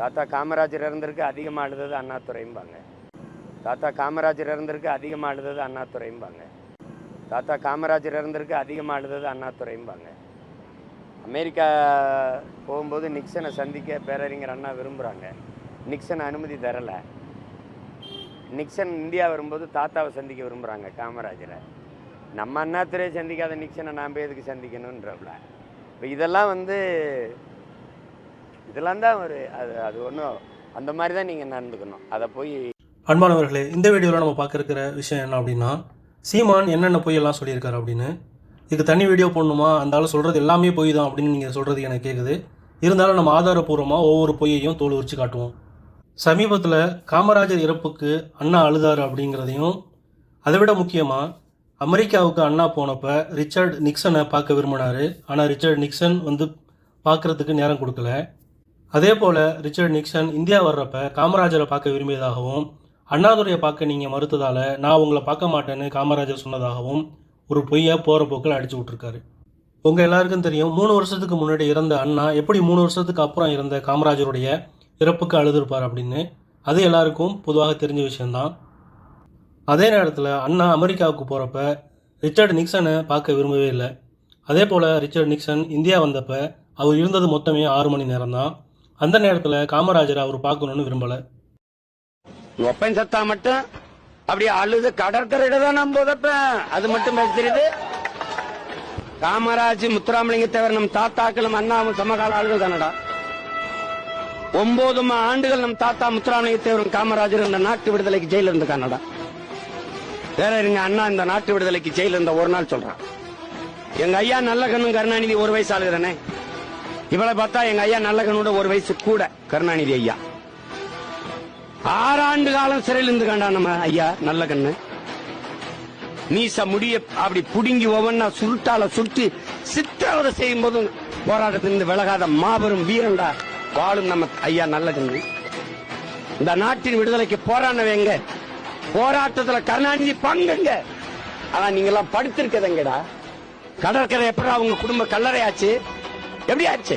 தாத்தா காமராஜர் இறந்திருக்கு அதிகமாக அழுதது அண்ணாத்துறைம்பாங்க தாத்தா காமராஜர் இறந்திருக்கு அதிகமாக அழுதது அண்ணாத்துறைம்பாங்க தாத்தா காமராஜர் இறந்திருக்கு அதிகமாக அழுதது அண்ணாத்துறைம்பாங்க அமெரிக்கா போகும்போது நிக்சனை சந்திக்க பேரறிஞர் அண்ணா விரும்புகிறாங்க நிக்சன் அனுமதி தரலை. நிக்சன் இந்தியா வரும்போது தாத்தாவை சந்திக்க விரும்புகிறாங்க காமராஜரை. நம்ம அண்ணாத்துறையை சந்திக்காத நிக்சனை நாம் எதுக்கு சந்திக்கணுன்றப்பல இப்போ இதெல்லாம் வந்து இதெல்லாம் தான் ஒரு அது அது ஒன்றும் அந்த மாதிரி தான் நீங்கள் நடந்துக்கணும். அதை போய் அன்பானவர்களே இந்த வீடியோவில் நம்ம பார்க்க இருக்கிற விஷயம் என்ன அப்படின்னா சீமான் என்னென்ன பொய்யெல்லாம் சொல்லியிருக்காரு அப்படின்னு. இதுக்கு தனி வீடியோ போடணுமா? அந்த ஆள் சொல்கிறது எல்லாமே பொய் தான் அப்படின்னு நீங்கள் சொல்கிறது எனக்கு கேட்குது இருந்தாலும் நம்ம ஆதாரப்பூர்வமாக ஒவ்வொரு பொய்யையும் தோல் உரிச்சு காட்டுவோம். சமீபத்தில் காமராஜர் இறப்புக்கு அண்ணா அழுதாரு அப்படிங்கிறதையும் அதை விட முக்கியமாக அமெரிக்காவுக்கு அண்ணா போனப்போ ரிச்சர்ட் நிக்சனை பார்க்க விரும்பினார். ஆனால் ரிச்சர்ட் நிக்சன் வந்து பார்க்கறதுக்கு நேரம் கொடுக்கல. அதே போல் ரிச்சர்ட் நிக்சன் இந்தியா வர்றப்ப காமராஜரை பார்க்க விரும்பியதாகவும் அண்ணாதுரையை பார்க்க நீங்கள் மறுத்ததால் நான் உங்களை பார்க்க மாட்டேன்னு காமராஜர் சொன்னதாகவும் ஒரு பொய்யை போகிற போக்கில் அடிச்சு விட்ருக்காரு உங்கள் எல்லாருக்கும் தெரியும் மூணு வருஷத்துக்கு முன்னாடி இறந்த அண்ணா எப்படி மூணு வருஷத்துக்கு அப்புறம் இறந்த காமராஜருடைய இறப்புக்கு அழுதுருப்பார் அப்படின்னு அது எல்லாருக்கும் பொதுவாக தெரிஞ்ச விஷயந்தான் அதே நேரத்தில் அண்ணா அமெரிக்காவுக்கு போகிறப்ப ரிச்சர்ட் நிக்சனை பார்க்க விரும்பவே இல்லை. அதே போல் ரிச்சர்ட் நிக்சன் இந்தியா வந்தப்போ அவர் இருந்தது மொத்தமே ஆறு மணி நேரம் தான் அந்த நேரத்தில் காமராஜர் அவர் பார்க்கணும்னு விரும்பலை. ஒப்பன் சத்தா மட்டும் அப்படியே அழுது கடற்கரையில தான் நான் புதப்பேன். அது மட்டும் தெரியுது காமராஜ் முத்துராமலிங்க தேவர் நம் தாத்தாக்களும் அண்ணாவும் சமகால ஆளுகள் தானடா? ஒன்பது மா- ஆண்டுகள் நம் தாத்தா முத்துராமலிங்க தேவரும் காமராஜர் இந்த நாட்டு விடுதலைக்கு ஜெயில இருந்த கனடா வேற இருங்க அண்ணா இந்த நாட்டு விடுதலைக்கு ஜெயில இருந்த ஒரு நாள் சொல்றான். எங்க ஐயா நல்ல கண்ணும் கருணாநிதி ஒரு வயசு ஆளுகிறனே. இவளை பார்த்தா எங்க ஐயா நல்ல கண்ணோட ஒரு வயசு கூட கருணாநிதி ஐயா. ஆறாண்டு காலம் சிறையில் இருந்து கண்டா நம்ம ஐயா நல்ல கண்ணு மீச முடிய அப்படி புடுங்கி ஒவ்வொன்னா சுருட்டால சுருட்டி சித்திரவதை செய்யும் போதும் போராட்டத்திலிருந்து விலகாத மாபெரும் வீரண்டா வாழும் நம்ம ஐயா நல்ல கண்ணு இந்த நாட்டின் விடுதலைக்கு போராடினவங்க போராட்டத்துல கருணாநிதி பங்குங்க ஆனா நீங்க எல்லாம் படுத்திருக்கதங்கடா கடற்கரை எப்படா உங்க குடும்ப கல்லறையாச்சு? எப்படி ஆச்சு?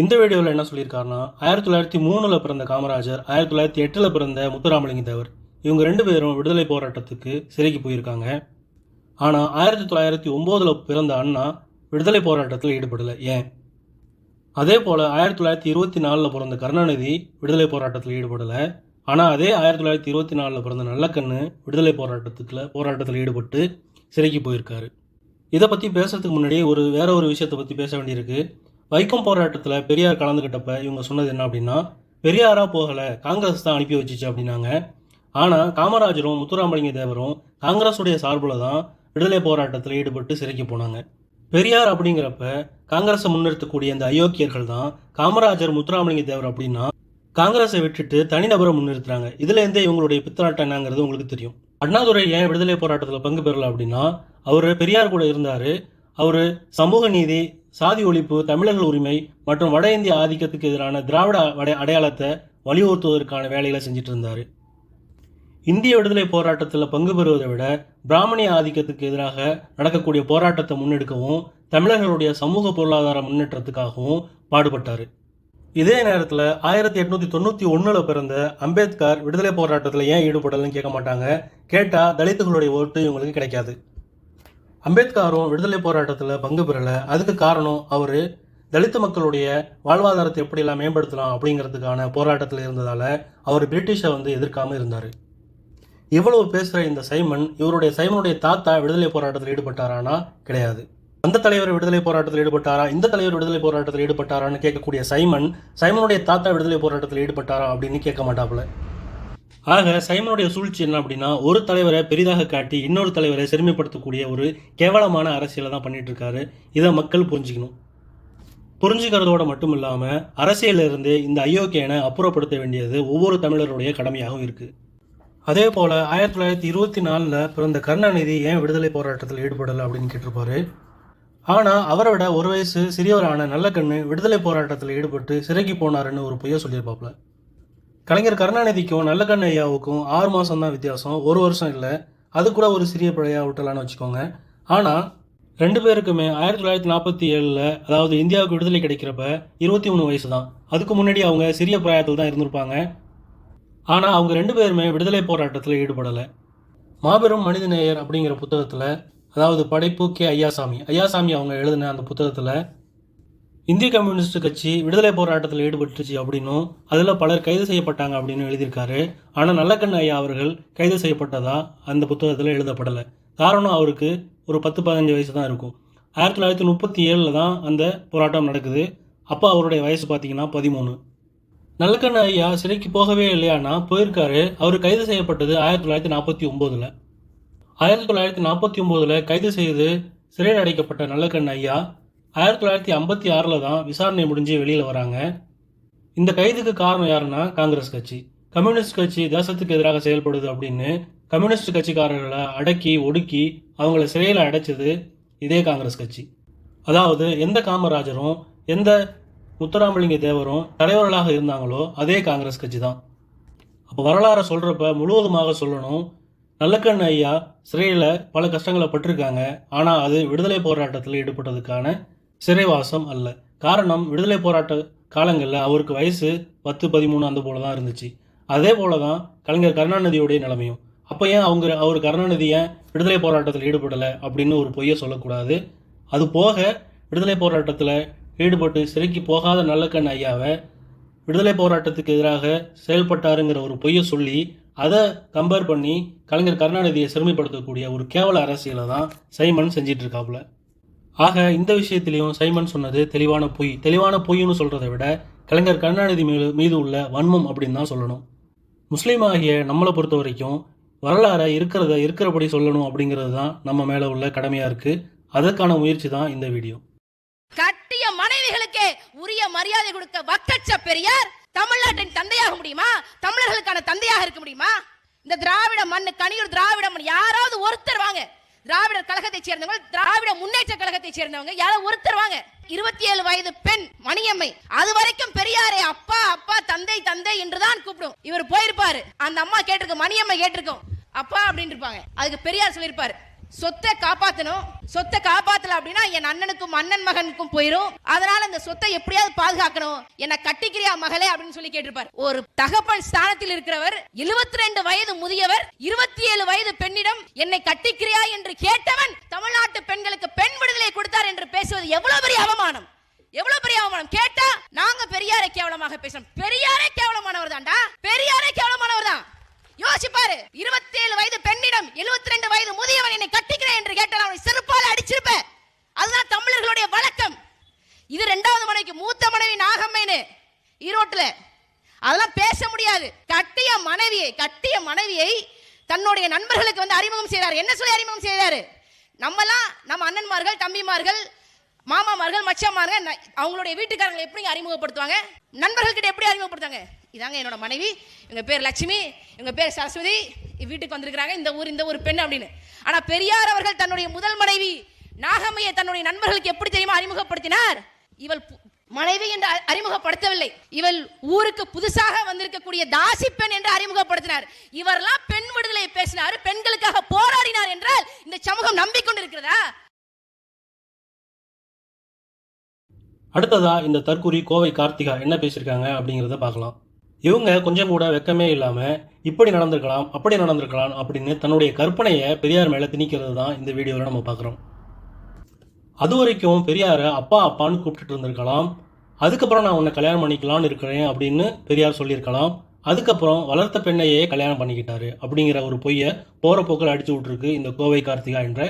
இந்த வீடியோவில் என்ன சொல்லியிருக்காருன்னா ஆயிரத்தி தொள்ளாயிரத்தி மூணில் பிறந்த காமராஜர் ஆயிரத்தி தொள்ளாயிரத்தி எட்டில் பிறந்த முத்துராமலிங்க தேவர். இவங்க ரெண்டு பேரும் விடுதலை போராட்டத்துக்கு சிறைக்கு போயிருக்காங்க. ஆனால் ஆயிரத்தி தொள்ளாயிரத்தி ஒம்போதில் பிறந்த அண்ணா விடுதலை போராட்டத்தில் ஈடுபடலை. ஏன்? அதே போல் ஆயிரத்தி தொள்ளாயிரத்தி இருபத்தி நாலில் பிறந்த கருணாநிதி விடுதலை போராட்டத்தில் ஈடுபடலை. ஆனால் அதே ஆயிரத்தி தொள்ளாயிரத்தி இருபத்தி நாலில் பிறந்த நல்லக்கண்ணு விடுதலை போராட்டத்துக்குள்ள போராட்டத்தில் ஈடுபட்டு சிறைக்கு போயிருக்காரு. இதை பற்றி பேசுறதுக்கு முன்னாடி ஒரு வேற ஒரு விஷயத்தை பற்றி பேச வேண்டியிருக்கு. வைக்கம் போராட்டத்தில் பெரியார் கலந்துக்கிட்டப்ப இவங்க சொன்னது என்ன அப்படின்னா பெரியாரா போகலை காங்கிரஸ் தான் அனுப்பி வச்சுச்சு அப்படின்னாங்க. ஆனால் காமராஜரும் முத்துராமலிங்க தேவரும் காங்கிரஸுடைய சார்பில் தான் விடுதலை போராட்டத்தில் ஈடுபட்டு சிறைக்கு போனாங்க. பெரியார் அப்படிங்கிறப்ப காங்கிரஸை முன்னிறுத்தக்கூடிய இந்த அயோக்கியர்கள் தான் காமராஜர் முத்துராமலிங்க தேவர் அப்படின்னா காங்கிரஸை விட்டுட்டு தனிநபரை முன்னிறுத்துறாங்க. இதுலேருந்தே இவங்களுடைய பித்தலாட்டம் என்னங்கிறது உங்களுக்கு தெரியும். அண்ணாதுரை ஏன் விடுதலை போராட்டத்தில் பங்கு பெறல அப்படின்னா அவர் பெரியார் கூட இருந்தார். அவர் சமூக நீதி சாதி ஒழிப்பு தமிழர்கள் உரிமை மற்றும் வட இந்திய ஆதிக்கத்துக்கு எதிரான திராவிட அடை அடையாளத்தை வலியுறுத்துவதற்கான வேலைகளை செஞ்சுட்டு இருந்தார். இந்திய விடுதலை போராட்டத்தில் பங்கு பெறுவதை விட பிராமணிய ஆதிக்கத்துக்கு எதிராக நடக்கக்கூடிய போராட்டத்தை முன்னெடுக்கவும் தமிழர்களுடைய சமூக பொருளாதார முன்னேற்றத்துக்காகவும் பாடுபட்டார். இதே நேரத்தில் ஆயிரத்தி எட்நூற்றி தொண்ணூற்றி ஒன்றில் பிறந்த அம்பேத்கர் விடுதலை போராட்டத்தில் ஏன் ஈடுபடலன்னு கேட்க மாட்டாங்க. கேட்டால் தலித்துகளுடைய ஓட்டு இவங்களுக்கு கிடைக்காது. அம்பேத்கரும் விடுதலை போராட்டத்தில் பங்கு பெறலை. அதுக்கு காரணம் அவர் தலித்து மக்களுடைய வாழ்வாதாரத்தை எப்படியெல்லாம் மேம்படுத்தலாம் அப்படிங்கிறதுக்கான போராட்டத்தில் இருந்ததால் அவர் பிரிட்டிஷை வந்து எதிர்க்காமல் இருந்தார். இவ்வளவு பேசுகிற இந்த சைமன் இவருடைய சைமனுடைய தாத்தா விடுதலை போராட்டத்தில் ஈடுபட்டாரானா? கிடையாது. அந்த தலைவர் விடுதலை போராட்டத்தில் ஈடுபட்டாரா? இந்த தலைவர் விடுதலை போராட்டத்தில் ஈடுபட்டாரான்னு கேட்கக்கூடிய சைமன் சைமனுடைய தாத்தா விடுதலை போராட்டத்தில் ஈடுபட்டாரா அப்படின்னு கேட்க மாட்டாப்புல. ஆக சைமனுடைய சூழ்ச்சி என்ன அப்படின்னா ஒரு தலைவரை பெரிதாக காட்டி இன்னொரு தலைவரை செருமைப்படுத்தக்கூடிய ஒரு கேவலமான அரசியலை தான் பண்ணிட்டு இருக்காரு இதை மக்கள் புரிஞ்சுக்கணும். புரிஞ்சுக்கிறதோட மட்டும் இல்லாமல் அரசியலிருந்து இந்த அயோக்கியனை அப்புறப்படுத்த வேண்டியது ஒவ்வொரு தமிழருடைய கடமையாகவும் இருக்குது அதே போல் ஆயிரத்தி தொள்ளாயிரத்தி இருபத்தி நாலில் பிறந்த கருணாநிதி ஏன் விடுதலை போராட்டத்தில் ஈடுபடலை அப்படின்னு கேட்டிருப்பாரு? ஆனால் அவரை விட ஒரு வயசு சிறியவரான நல்லக்கண்ணு விடுதலை போராட்டத்தில் ஈடுபட்டு சிறைக்கு போனாருன்னு ஒரு பொய்ய சொல்லியிருப்பாப்புல. கலைஞர் கருணாநிதிக்கும் நல்லக்கண்ணு ஐயாவுக்கும் ஆறு மாதம் தான் வித்தியாசம். ஒரு வருஷம் இல்லை. அது கூட ஒரு சிறிய பிழையாக விட்டலான்னு வச்சுக்கோங்க. ஆனால் ரெண்டு பேருக்குமே ஆயிரத்தி தொள்ளாயிரத்தி நாற்பத்தி ஏழில் அதாவது இந்தியாவுக்கு விடுதலை கிடைக்கிறப்ப இருபத்தி மூணு வயசு தான். அதுக்கு முன்னாடி அவங்க சிறிய பிராயத்தில் தான் இருந்திருப்பாங்க. ஆனால் அவங்க ரெண்டு பேருமே விடுதலை போராட்டத்தில் ஈடுபடலை. மாபெரும் மனிதநேயர் அப்படிங்கிற புத்தகத்தில் அதாவது படைப்பு கே ஐயாசாமி. ஐயாசாமி அவங்க எழுதின அந்த புத்தகத்தில் இந்திய கம்யூனிஸ்ட் கட்சி விடுதலை போராட்டத்தில் ஈடுபட்டுச்சு அப்படின்னும் அதில் பலர் கைது செய்யப்பட்டாங்க அப்படின்னு எழுதியிருக்காரு. ஆனால் நல்லக்கண்ண ஐயா அவர்கள் கைது செய்யப்பட்டதா அந்த புத்தகத்தில் எழுதப்படலை. காரணம் அவருக்கு ஒரு பத்து பதினஞ்சு வயசு தான் இருக்கும். ஆயிரத்தி தொள்ளாயிரத்தி முப்பத்தி ஏழில் தான் அந்த போராட்டம் நடக்குது. அப்போ அவருடைய வயசு பார்த்தீங்கன்னா பதிமூணு. நல்லக்கண்ணு ஐயா சிறைக்கு போகவே இல்லையானா போயிருக்காரு. அவர் கைது செய்யப்பட்டது ஆயிரத்தி தொள்ளாயிரத்தி நாற்பத்தி ஒம்போதில். ஆயிரத்தி தொள்ளாயிரத்தி நாற்பத்தி ஒம்போதில் கைது செய்து சிறையில் அடைக்கப்பட்ட நல்லக்கண் ஐயா ஆயிரத்தி தொள்ளாயிரத்தி ஐம்பத்தி ஆறில் தான் விசாரணை முடிஞ்சு வெளியில் வராங்க. இந்த கைதுக்கு காரணம் யாருன்னா காங்கிரஸ் கட்சி. கம்யூனிஸ்ட் கட்சி தேசத்துக்கு எதிராக செயல்படுது அப்படின்னு கம்யூனிஸ்ட் கட்சிக்காரர்களை அடக்கி ஒடுக்கி அவங்கள சிறையில் அடைச்சது இதே காங்கிரஸ் கட்சி. அதாவது எந்த காமராஜரும் எந்த முத்துராமலிங்க தேவரும் தலைவர்களாக இருந்தாங்களோ அதே காங்கிரஸ் கட்சி தான். அப்போ வரலாறை சொல்கிறப்ப முழுவதுமாக சொல்லணும் நல்லக்கண் ஐயா சிறையில் பல கஷ்டங்களை பட்டிருக்காங்க. ஆனால் அது விடுதலை போராட்டத்தில் ஈடுபட்டதுக்கான சிறைவாசம் அல்ல. காரணம் விடுதலை போராட்ட காலங்களில் அவருக்கு வயசு பத்து பதிமூணு அந்த போல தான் இருந்துச்சு. அதே போல தான் கலைஞர் கருணாநிதியுடைய நிலைமையும். அப்போ ஏன் அவங்க அவர் கருணாநிதி ஏன் விடுதலை போராட்டத்தில் ஈடுபடலை அப்படின்னு ஒரு பொய்யை சொல்லக்கூடாது? அது போக விடுதலை போராட்டத்தில் ஈடுபட்டு சிறைக்கு போகாத நல்லக்கண் ஐயாவை விடுதலை போராட்டத்துக்கு எதிராக செயல்பட்டாருங்கிற ஒரு பொய்யை சொல்லி அதை கம்பேர் பண்ணி கலைஞர் கருணாநிதியை சிறுமைப்படுத்தக்கூடிய ஒரு கேவல அரசியலை தான் சைமன் செஞ்சிட்டு இருக்காப்புல ஆக இந்த விஷயத்திலையும் சைமன் சொன்னது தெளிவான பொய். தெளிவான பொய்ன்னு சொல்கிறத விட கலைஞர் கருணாநிதி மீது மீது உள்ள வன்மம் அப்படின்னு தான் சொல்லணும். முஸ்லீம் ஆகிய நம்மளை பொறுத்த வரைக்கும் வரலாறை இருக்கிறத இருக்கிறபடி சொல்லணும் அப்படிங்கிறது தான் நம்ம மேலே உள்ள கடமையாக இருக்குது அதற்கான முயற்சி தான் இந்த வீடியோ. கட்டிய மனைவிகளுக்கே உரிய மரியாதை கொடுக்க வக்கச்ச பெரியார் தமிழ்நாட்டின் தந்தையாக முடியுமா? தமிழர்களுக்கான தந்தையாக இருக்க முடியுமா? இந்த திராவிட மண்ணு கனியூர் திராவிட மண் யாராவது ஒருத்தர் வாங்க. திராவிடர் கழகத்தை சேர்ந்தவங்க திராவிட முன்னேற்ற கழகத்தை சேர்ந்தவங்க யாராவது ஒருத்தர் வாங்க. இருபத்தி ஏழு வயது பெண் மணியம்மை. அது வரைக்கும் பெரியாரே அப்பா அப்பா தந்தை தந்தை என்றுதான் கூப்பிடும். இவர் போயிருப்பாரு. அந்த அம்மா கேட்டிருக்க மணியம்மை கேட்டிருக்கோம். அப்பா அப்படின்னு இருப்பாங்க. அதுக்கு பெரியார் சொல்லியிருப்பாரு. சொத்தை காப்பாத்தணும். சொத்தை காப்பாத்தல அப்படின்னா என் அண்ணனுக்கும் அண்ணன் மகனுக்கும் போயிரும். அதனால அந்த சொத்தை எப்படியாவது பாதுகாக்கணும். என்ன கட்டிக்கிறியா மகளே அப்படின்னு சொல்லி கேட்டிருப்பார். ஒரு தகப்பன் ஸ்தானத்தில் இருக்கிறவர் 72 ரெண்டு வயது முதியவர் இருபத்தி ஏழு வயது பெண்ணிடம் என்னை கட்டிக்கிறியா என்று கேட்டவன் தமிழ்நாட்டு பெண்களுக்கு பெண் விடுதலை கொடுத்தார் என்று பேசுவது எவ்வளவு பெரிய அவமானம். எவ்வளவு பெரிய அவமானம். கேட்டா நாங்க பெரியாரை கேவலமாக பேசுறோம். பெரியாரே கேவலமானவர் தான்டா. பெரியாரே கேவலமானவர் தான். யோசிப்பாரு இருபத்தி ஏழு வயது பெண்ணிடம் 72 ரெண்டு வயது முதியவன் என்னை கட்டிக்கிறேன் என்று கேட்டால் அவனை செருப்பால் அடிச்சிருப்ப அதுதான் தமிழர்களுடைய வழக்கம். இது ரெண்டாவது மனைவிக்கு மூத்த மனைவி நாகம்மைன்னு ஈரோட்டுல. அதெல்லாம் பேச முடியாது. கட்டிய மனைவியை கட்டிய மனைவியை தன்னுடைய நண்பர்களுக்கு வந்து அறிமுகம் செய்தார். என்ன சொல்லி அறிமுகம் செய்தாரு? நம்மலாம் நம்ம அண்ணன்மார்கள் தம்பிமார்கள் மாமாமார்கள் மச்சமார்கள் ந- அவங்களுடைய வீட்டுக்காரங்களை எப்படி அறிமுகப்படுத்துவாங்க? நண்பர்கள்கிட்ட எப்படி அறிமுகப்படுத்துவாங்க? இதாங்க என்னோட மனைவி இவங்க பேர் லட்சுமி இவங்க பேர் சரஸ்வதி வீட்டுக்கு வந்திருக்கிறாங்க இந்த ஊர் இந்த ஊர் பெண் அப்படின்னு. ஆனால் பெரியார் அவர்கள் தன்னுடைய முதல் மனைவி நாகம்மையை தன்னுடைய நண்பர்களுக்கு எப்படி தெரியுமா அறிமுகப்படுத்தினார்? இவள் பு- மனைவி என்று அறிமுகப்படுத்தவில்லை. இவள் ஊருக்கு புதுசாக வந்திருக்கக்கூடிய தாசி பெண் என்று அறிமுகப்படுத்தினார். இவரெல்லாம் பெண் விடுதலை பேசினார் பெண்களுக்காக போராடினார் என்றால் இந்த சமூகம் நம்பிக்கொண்டிருக்கிறதா? அடுத்ததா இந்த தற்கூரி கோவை கார்த்திகா என்ன பேசியிருக்காங்க அப்படிங்கிறத பார்க்கலாம். இவங்க கொஞ்சம் கூட வெக்கமே இல்லாமல் இப்படி நடந்திருக்கலாம் அப்படி நடந்திருக்கலாம் அப்படின்னு தன்னுடைய கற்பனையை பெரியார் மேலே திணிக்கிறது தான் இந்த வீடியோவில் நம்ம பார்க்குறோம் அது வரைக்கும் பெரியாரை அப்பா அப்பான்னு கூப்பிட்டுட்டு இருந்திருக்கலாம். அதுக்கப்புறம் நான் உன்னை கல்யாணம் பண்ணிக்கலாம்னு இருக்கிறேன் அப்படின்னு பெரியார் சொல்லியிருக்கலாம். அதுக்கப்புறம் வளர்த்த பெண்ணையே கல்யாணம் பண்ணிக்கிட்டாரு அப்படிங்கிற ஒரு பொய்யை போகிற போக்கில் அடிச்சு விட்ருக்கு இந்த கோவை கார்த்திகா என்ற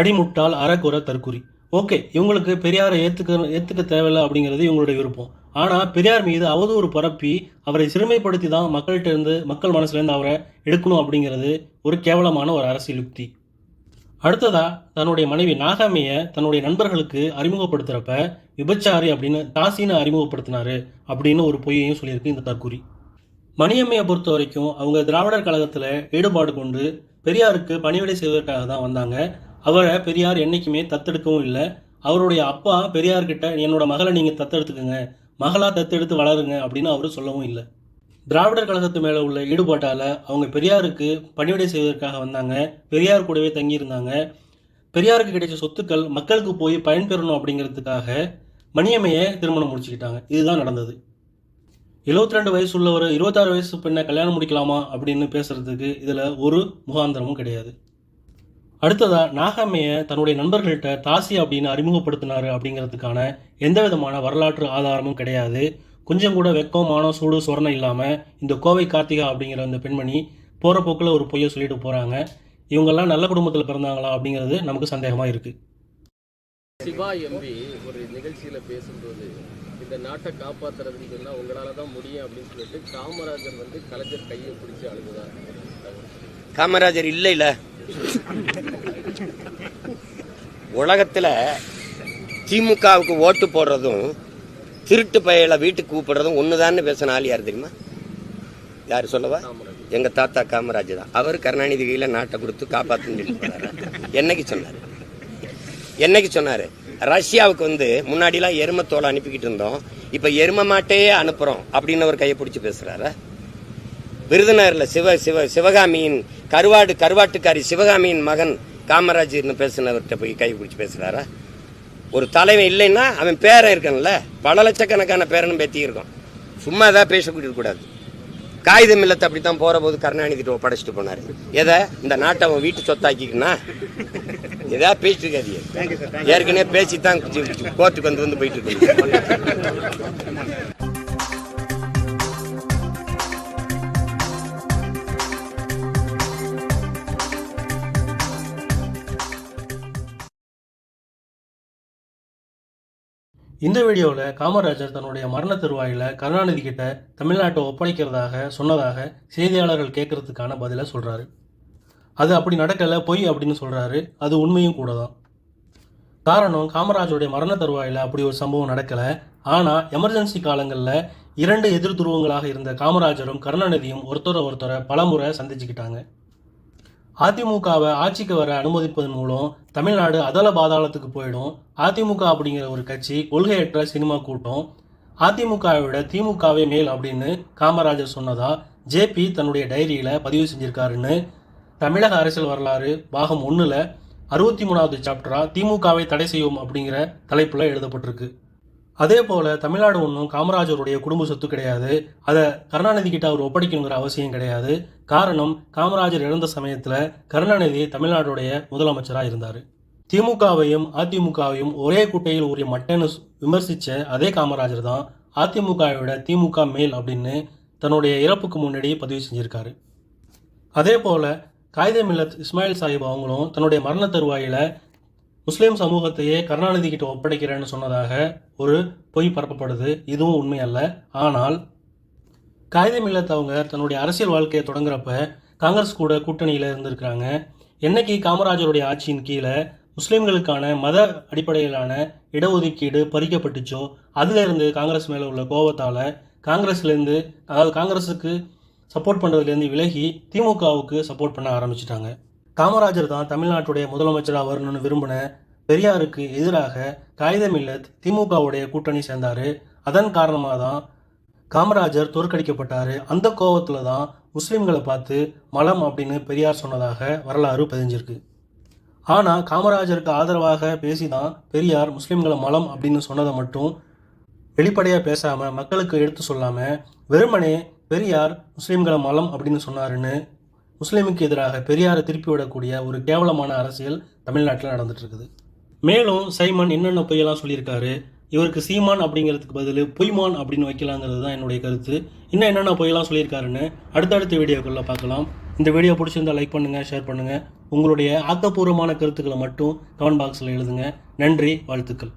அடிமுட்டால் அறக்குற தற்குறி ஓகே இவங்களுக்கு பெரியாரை ஏற்றுக்க ஏற்றுக்க தேவையில்லை அப்படிங்கிறது இவங்களுடைய விருப்பம். ஆனால் பெரியார் மீது அவதூறு பரப்பி அவரை சிறுமைப்படுத்தி தான் மக்கள்கிட்ட இருந்து மக்கள் மனசுலேருந்து அவரை எடுக்கணும் அப்படிங்கிறது ஒரு கேவலமான ஒரு அரசியல் யுக்தி. அடுத்ததாக தன்னுடைய மனைவி நாகாமையை தன்னுடைய நண்பர்களுக்கு அறிமுகப்படுத்துகிறப்ப விபச்சாரி அப்படின்னு தாசின்னு அறிமுகப்படுத்தினாரு அப்படின்னு ஒரு பொய்யையும் சொல்லியிருக்கு இந்த தற்கூரி மணியம்மையை பொறுத்த வரைக்கும் அவங்க திராவிடர் கழகத்தில் ஈடுபாடு கொண்டு பெரியாருக்கு பணிவிடை செய்வதற்காக தான் வந்தாங்க. அவரை பெரியார் என்றைக்குமே தத்தெடுக்கவும் இல்லை. அவருடைய அப்பா பெரியார்கிட்ட என்னோட மகளை நீங்கள் தத்தெடுத்துக்கோங்க. மகளாக தத்தெடுத்து வளருங்க அப்படின்னு அவர் சொல்லவும் இல்லை. திராவிடர் கழகத்து மேலே உள்ள ஈடுபாட்டால் அவங்க பெரியாருக்கு பணிவிடை செய்வதற்காக வந்தாங்க. பெரியார் கூடவே தங்கியிருந்தாங்க. பெரியாருக்கு கிடைச்ச சொத்துக்கள் மக்களுக்கு போய் பயன்பெறணும் அப்படிங்கிறதுக்காக மணியம்மையை திருமணம் முடிச்சுக்கிட்டாங்க. இதுதான் நடந்தது. 72 ரெண்டு வயசு உள்ளவர் இருபத்தாறு வயசு பெண்ணை கல்யாணம் முடிக்கலாமா அப்படின்னு பேசுறதுக்கு இதில் ஒரு முகாந்திரமும் கிடையாது. அடுத்ததா நாகம்மையை தன்னுடைய நண்பர்கள்ட்ட தாசி அப்படின்னு அறிமுகப்படுத்தினாரு அப்படிங்கிறதுக்கான எந்த விதமான வரலாற்று ஆதாரமும் கிடையாது. கொஞ்சம் கூட வெக்கம் மானம் சூடு சொரணை இல்லாமல் இந்த கோவை கார்த்திகா அப்படிங்கிற இந்த பெண்மணி போகிற போக்கில் ஒரு பொய்யை சொல்லிட்டு போகிறாங்க இவங்கெல்லாம் நல்ல குடும்பத்தில் பிறந்தாங்களா அப்படிங்கிறது நமக்கு சந்தேகமாக இருக்குது சிவா எம்பி ஒரு நிகழ்ச்சியில பேசும்போது இந்த நாட்டை காப்பாத்துறதுன்னு சொன்னா உங்களால தான் முடியும் அப்படின்னு சொல்லிட்டு காமராஜர் வந்து கலைஞர் கையை பிடிச்சி அழுகுதார் காமராஜர் இல்லை இல்ல உலகத்தில் திமுகவுக்கு ஓட்டு போடுறதும் திருட்டு பயலை வீட்டுக்கு கூப்பிடுறதும் ஒண்ணுதான்னு பேசின ஆள் யார் தெரியுமா? யார் சொல்லவா? எங்கள் தாத்தா காமராஜ் தான். அவர் கருணாநிதி கையில் நாட்டை கொடுத்து காப்பாற்றுன்னு சொல்லி என்னைக்கு சொன்னார்? என்னைக்கு சொன்னார்? ரஷ்யாவுக்கு வந்து முன்னாடிலாம் எருமை தோலை அனுப்பிக்கிட்டு இருந்தோம். இப்போ எரும மாட்டையே அனுப்புகிறோம் அப்படின்னு அவர் கையை பிடிச்சி பேசுகிறாரா விருதுநகர்ல சிவ சிவ சிவகாமியின் கருவாடு கருவாட்டுக்காரி சிவகாமியின் மகன் காமராஜர்னு பேசினவர்கிட்ட போய் கை பிடிச்சி பேசுறாரா? ஒரு தலைவன் இல்லைன்னா அவன் பேரன் இருக்கான்ல பல லட்சக்கணக்கான பேரனும் பேத்தி இருக்கும் சும்மா ஏதாவது பேசக்கூடாது கூடாது. காகிதம் இல்லத்தை அப்படித்தான் போற போது கருணாநிதிட்டு ஒப்படைச்சிட்டு போனாரு. எதை? இந்த நாட்டை அவன் வீட்டு சொத்தாக்கிக்கனா? எதா பேசிட்டு இருக்காதீங்க. ஏற்கனவே பேசி தான் கோர்ட்டுக்கு வந்து வந்து போயிட்டு இருக்கு இந்த வீடியோவில் காமராஜர் தன்னுடைய மரண தருவாயில் கருணாநிதி கிட்ட தமிழ்நாட்டை ஒப்படைக்கிறதாக சொன்னதாக செய்தியாளர்கள் கேட்கறதுக்கான பதிலை சொல்கிறாரு அது அப்படி நடக்கலை பொய் அப்படின்னு சொல்கிறாரு அது உண்மையும் கூட தான் காரணம் காமராஜருடைய மரண தருவாயில் அப்படி ஒரு சம்பவம் நடக்கலை. ஆனால் எமர்ஜென்சி காலங்களில் இரண்டு எதிர் துருவங்களாக இருந்த காமராஜரும் கருணாநிதியும் ஒருத்தரை ஒருத்தரை பலமுறை சந்திச்சுக்கிட்டாங்க. அதிமுகவை ஆட்சிக்கு வர அனுமதிப்பதன் மூலம் தமிழ்நாடு அதல பாதாளத்துக்கு போயிடும். அதிமுக அப்படிங்கிற ஒரு கட்சி கொள்கையற்ற சினிமா கூட்டம். அதிமுகவை விட திமுகவே மேல் அப்படின்னு காமராஜர் சொன்னதா ஜேபி தன்னுடைய டைரியில் பதிவு செஞ்சிருக்காருன்னு தமிழக அரசியல் வரலாறு பாகம் ஒன்றில் அறுபத்தி மூணாவது சாப்டரா திமுகவை தடை செய்யும் அப்படிங்கிற தலைப்பில் எழுதப்பட்டிருக்கு. அதே போல் தமிழ்நாடு ஒன்றும் காமராஜருடைய குடும்ப சொத்து கிடையாது. அதை கருணாநிதி கிட்ட அவர் ஒப்படைக்கணுங்கிற அவசியம் கிடையாது. காரணம் காமராஜர் இறந்த சமயத்தில் கருணாநிதி தமிழ்நாடுடைய முதலமைச்சராக இருந்தார். திமுகவையும் அதிமுகவையும் ஒரே குட்டையில் உரிய மட்டைன்னு விமர்சித்த அதே காமராஜர் தான் அதிமுகவை விட திமுக மேல் அப்படின்னு தன்னுடைய இறப்புக்கு முன்னாடி பதிவு செஞ்சுருக்காரு. அதே போல் காயிதே மில்லத் இஸ்மாயில் சாஹிப் அவங்களும் தன்னுடைய மரண தருவாயில் முஸ்லீம் சமூகத்தையே கருணாநிதி கிட்ட ஒப்படைக்கிறேன்னு சொன்னதாக ஒரு பொய் பரப்பப்படுது. இதுவும் உண்மை அல்ல ஆனால் காயிதே மில்லத் அவங்க தன்னுடைய அரசியல் வாழ்க்கையை தொடங்குறப்ப காங்கிரஸ் கூட கூட்டணியில் இருந்திருக்கிறாங்க. என்னைக்கு காமராஜருடைய ஆட்சியின் கீழே முஸ்லீம்களுக்கான மத அடிப்படையிலான இடஒதுக்கீடு பறிக்கப்பட்டுச்சோ அதிலிருந்து காங்கிரஸ் மேலே உள்ள கோபத்தால் காங்கிரஸ்லேருந்து அதாவது காங்கிரஸுக்கு சப்போர்ட் பண்ணுறதுலேருந்து விலகி திமுகவுக்கு சப்போர்ட் பண்ண ஆரம்பிச்சிட்டாங்க. காமராஜர் தான் தமிழ்நாட்டுடைய முதலமைச்சராக வரணும்னு விரும்பின பெரியாருக்கு எதிராக காகித மில்லத் திமுகவுடைய கூட்டணி சேர்ந்தார். அதன் காரணமாக தான் காமராஜர் தோற்கடிக்கப்பட்டார். அந்த கோவத்தில் தான் முஸ்லீம்களை பார்த்து மலம் அப்படின்னு பெரியார் சொன்னதாக வரலாறு பதிஞ்சிருக்கு. ஆனால் காமராஜருக்கு ஆதரவாக பேசி தான் பெரியார் முஸ்லீம்களை மலம் அப்படின்னு சொன்னதை மட்டும் வெளிப்படையாக பேசாமல் மக்களுக்கு எடுத்து சொல்லாமல் வெறுமனே பெரியார் முஸ்லீம்களை மலம் அப்படின்னு சொன்னாருன்னு முஸ்லீமுக்கு எதிராக பெரியாரை திருப்பி விடக்கூடிய ஒரு கேவலமான அரசியல் தமிழ்நாட்டில் நடந்துட்டு இருக்குது. மேலும் சைமன் என்னென்ன பொய்யெல்லாம் சொல்லியிருக்காரு? இவருக்கு சீமான் அப்படிங்கிறதுக்கு பதில் பொய்மான் அப்படின்னு வைக்கலாங்கிறது தான் என்னுடைய கருத்து. இன்னும் என்னென்ன பொய்யெல்லாம் சொல்லியிருக்காருன்னு அடுத்தடுத்த வீடியோக்குள்ளே பார்க்கலாம். இந்த வீடியோ பிடிச்சிருந்தா லைக் பண்ணுங்கள் ஷேர் பண்ணுங்கள் உங்களுடைய ஆக்கப்பூர்வமான கருத்துக்களை மட்டும் கமெண்ட் பாக்ஸில் எழுதுங்க. நன்றி வாழ்த்துக்கள்.